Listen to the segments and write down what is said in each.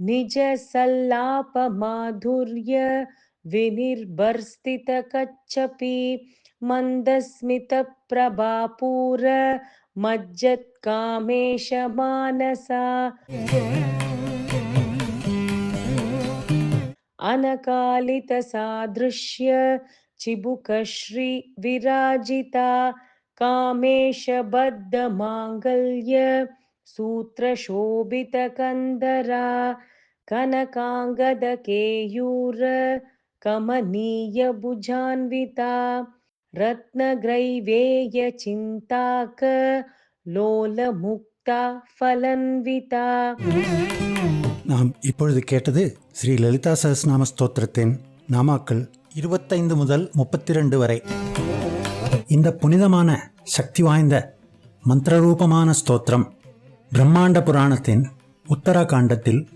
निजसल्लापमाधुर्य विनिर्भर्स्थितकच्छपि मन्दस्मितप्रभापूर मज्जत्कामेश मानसा। अनकालितसादृश्य चिबुकश्री विराजिता कामेश बद्धमाङ्गल्य सूत्रशोभितकन्दरा कनकाङ्गदकेयूर कमनीयभुजान्विता रत्नग्रैवेयचिन्ताक लोलमुक्ता फलन्विता நாம் இப்பொழுது கேட்டது ஸ்ரீ லலிதா சஹஸ்நாம ஸ்தோத்திரத்தின் நாமாக்கள் இருபத்தைந்து முதல் முப்பத்தி ரெண்டு வரை இந்த புனிதமான சக்தி வாய்ந்த மந்திரரூபமான ஸ்தோத்திரம் பிரம்மாண்ட புராணத்தின் உத்தராகாண்டத்தில்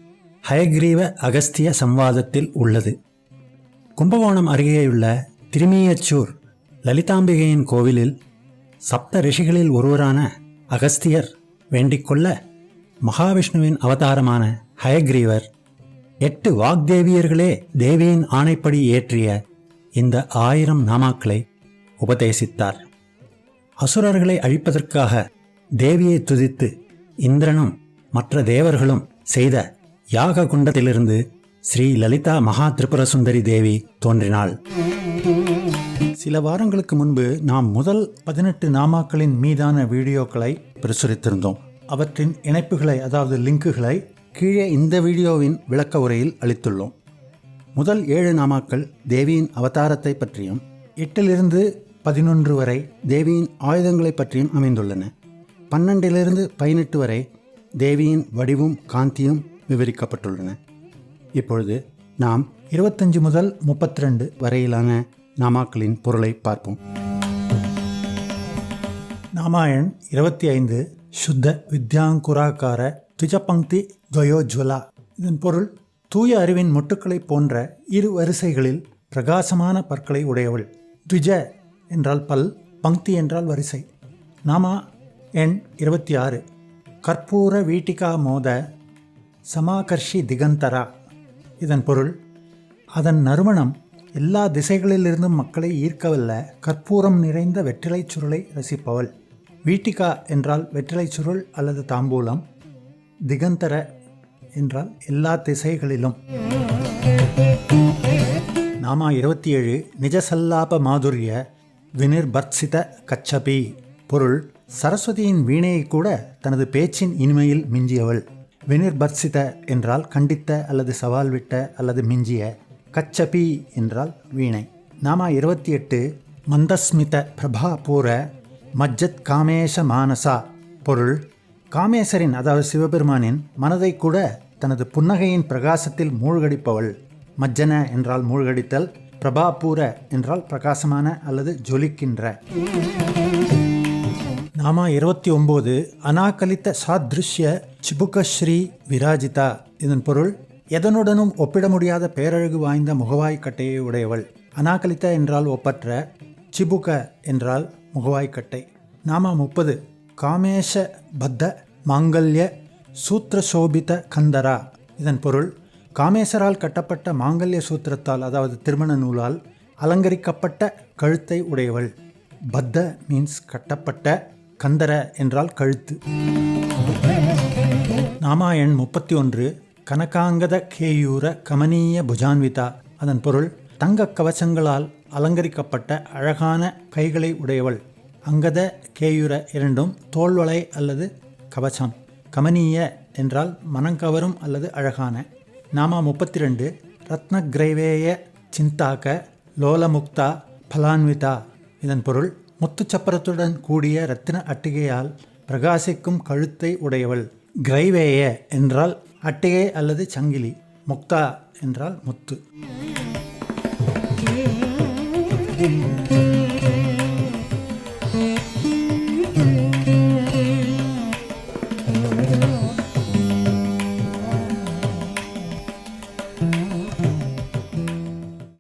ஹயக்ரீவ அகஸ்திய சம்வாதத்தில் உள்ளது. கும்பகோணம் அருகேயுள்ள திருமியச்சூர் லலிதாம்பிகையின் கோவிலில் சப்த ரிஷிகளில் ஒருவரான அகஸ்தியர் வேண்டிக்கொள்ள மகாவிஷ்ணுவின் அவதாரமான ஹயக்ரீவர் எட்டு வாக்தேவியர்களே தேவியின் ஆணைப்படி ஏற்றிய இந்த ஆயிரம் நாமாக்களை உபதேசித்தார். அசுரர்களை அழிப்பதற்காக தேவியை துதித்து இந்திரனும் மற்ற தேவர்களும் செய்த யாக குண்டத்திலிருந்து ஸ்ரீ லலிதா மகா திரிபுர சுந்தரி தேவி தோன்றினாள். சில வாரங்களுக்கு முன்பு நாம் முதல் பதினெட்டு நாமாக்களின் மீதான வீடியோக்களை பிரசுரித்திருந்தோம். அவற்றின் இணைப்புகளை அதாவது லிங்குகளை கீழே இந்த வீடியோவின் விளக்க உரையில் அளித்துள்ளோம். முதல் ஏழு நாமாக்கள் தேவியின் அவதாரத்தை பற்றியும் எட்டிலிருந்து பதினொன்று வரை தேவியின் ஆயுதங்களை பற்றியும் அமைந்துள்ளன. பன்னெண்டிலிருந்து பதினெட்டு வரை தேவியின் வடிவும் காந்தியும் விவரிக்கப்பட்டுள்ளன. இப்பொழுது நாம் இருபத்தஞ்சு முதல் முப்பத்தி ரெண்டு வரையிலான நாமாக்களின் பொருளை பார்ப்போம். நாமாயண் இருபத்தி ஐந்து சுத்த வித்யாங்குராக்கார துஜபங்கி துவயோஜ்வலா இதன் பொருள் தூய அறிவின் மொட்டுக்களைப் போன்ற இரு வரிசைகளில் பிரகாசமான பற்களை உடையவள். துஜ என்றால் பல் பங்கி என்றால் வரிசை. நாமா எண் இருபத்தி ஆறு கற்பூர வீட்டிகா மோத சமாகர்ஷி திகந்தரா. இதன் பொருள் அதன் நறுமணம் எல்லா திசைகளிலிருந்தும் மக்களை ஈர்க்கவல்ல கற்பூரம் நிறைந்த வெற்றிலை சுருளை ரசிப்பவள். வீட்டிகா என்றால் வெற்றிலை சுருள் அல்லது தாம்பூலம் திகந்தர என்றால் எல்லா திசைகளிலும். நாமா இருபத்தி ஏழு நிஜசல்லாப மாதுரிய வினிர்பர்சித கச்சபி. பொருள் சரஸ்வதியின் வீணையை கூட தனது பேச்சின் இனிமையில் மிஞ்சியவள். வினிர்பர்சித என்றால் கண்டித்த அல்லது சவால் விட்ட அல்லது மிஞ்சிய கச்சபி என்றால் வீணை. நாமா இருபத்தி எட்டு மந்தஸ்மித பிரபா பூர மஜ்ஜத் காமேஷ மானசா பொருள். காமேசரின் அதாவது சிவபெருமானின் மனதை கூட தனது புன்னகையின் பிரகாசத்தில் மூழ்கடிப்பவள். மஜ்ஜன என்றால் மூழ்கடித்தல் பிரபாபூர என்றால் பிரகாசமான அல்லது ஜொலிக்கின்ற. நாமா இருபத்தி ஒம்பது அனாகலித்த சாத்ருஷ்ய சிபுகஸ்ரீ விராஜிதா. இதன் பொருள் எதனுடனும் ஒப்பிட முடியாத பேரழகு வாய்ந்த முகவாய்க்கட்டையை உடையவள். அனாகலித்த என்றால் ஒப்பற்ற சிபுக என்றால் முகவாய்க்கட்டை நாமா முப்பது காமேஷ பத்த மாங்கல்ய சூத்திரசோபித கந்தரா. இதன் பொருள் காமேசரால் கட்டப்பட்ட மாங்கல்ய சூத்திரத்தால் அதாவது திருமண நூலால் அலங்கரிக்கப்பட்ட கழுத்தை உடையவள். பத்த மீன்ஸ் கட்டப்பட்ட கந்தர என்றால் கழுத்து. நாமாயண் முப்பத்தி ஒன்று கனகாங்கத கேயூர கமனீய புஜான்விதா. அதன் பொருள் தங்க கவசங்களால் அலங்கரிக்கப்பட்ட அழகான கைகளை உடையவள். அங்கத கேயுர இரண்டும் தோல்வளை அல்லது கவசம். கமனீய என்றால் மனங்கவரும் அல்லது அழகான. நாமா முப்பத்தி ரெண்டு ரத்ன கிரைவேய சிந்தாக்க லோலமுக்தா பலான்விதா. இதன் பொருள் முத்துச்சப்பரத்துடன் கூடிய ரத்தின அட்டிகையால் பிரகாசிக்கும் கழுத்தை உடையவள் கிரைவேய என்றால் அட்டிகை அல்லது சங்கிலி முக்தா என்றால் முத்து.